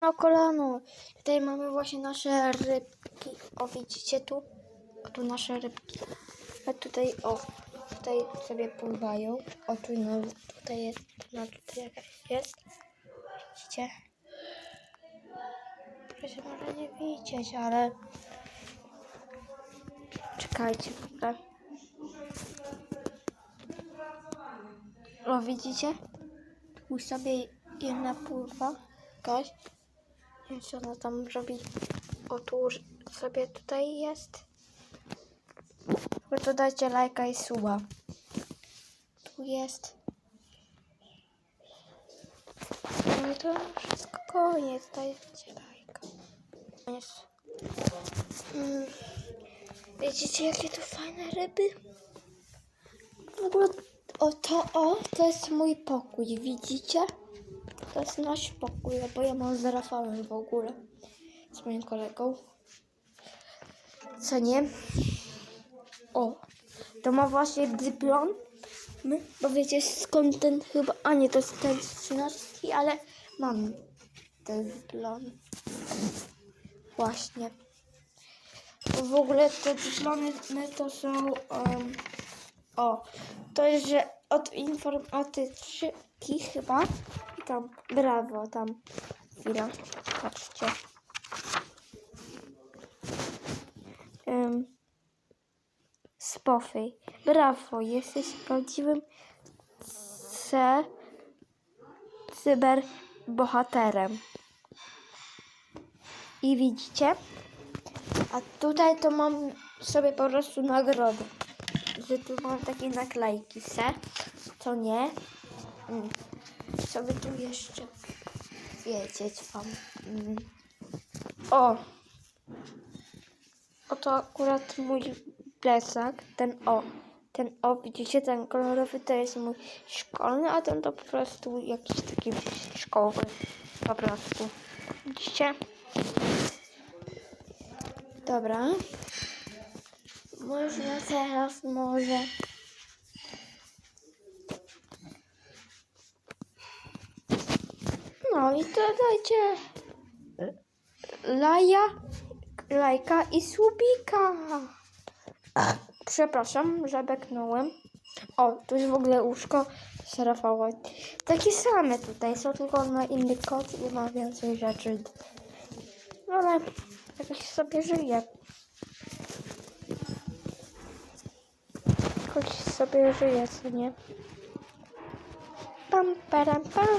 na kolano. Tutaj mamy właśnie nasze rybki. O, widzicie tu? Tu nasze rybki. A tutaj, o, tutaj sobie pływają. O, tu no, tutaj jest, no tutaj jakaś jest. Widzicie? Proszę może nie widzieć, ale... Czekajcie, dobra. O, widzicie? Tu sobie jedna pływa. Jakaś. Co ona tam robi. O, tu już sobie tutaj jest. Wy to dajcie lajka i suba. Tu jest. No i to wszystko koniec. Dajcie lajka. Koniec. Mm. Widzicie, jakie tu fajne ryby? W ogóle, o to, o, to jest mój pokój, widzicie? To jest nasz pokój, bo ja mam z Rafałem w ogóle, z moim kolegą. Co nie? O, to ma właśnie dyplom. My, bo wiecie skąd ten chyba, a nie, to jest ten z 13, ale mam ten dyplom. Właśnie. W ogóle te dyplomy my to są, em, o, to jest, że od informatyki chyba, tam, brawo, tam, chwila, patrzcie. Um, Spofy, brawo, jesteś prawdziwym c cyberbohaterem. I widzicie? A tutaj to mam sobie po prostu nagrodę. Że tu mam takie naklejki se. To nie. Mm. Co by tu jeszcze wiedzieć wam? O! Oto akurat mój plecak. Ten o. Ten o, widzicie, ten kolorowy to jest mój szkolny, a ten to po prostu jakiś taki szkoły. Po prostu. Widzicie? Dobra. Można teraz może. No i to dajcie laja, lajka i subika. Przepraszam, że beknąłem. O, tu jest w ogóle łóżko z. Takie same tutaj są, tylko na inny kod i ma więcej rzeczy. Ale jakoś sobie żyje. Jakoś sobie żyje, co nie? Pam, param, pam.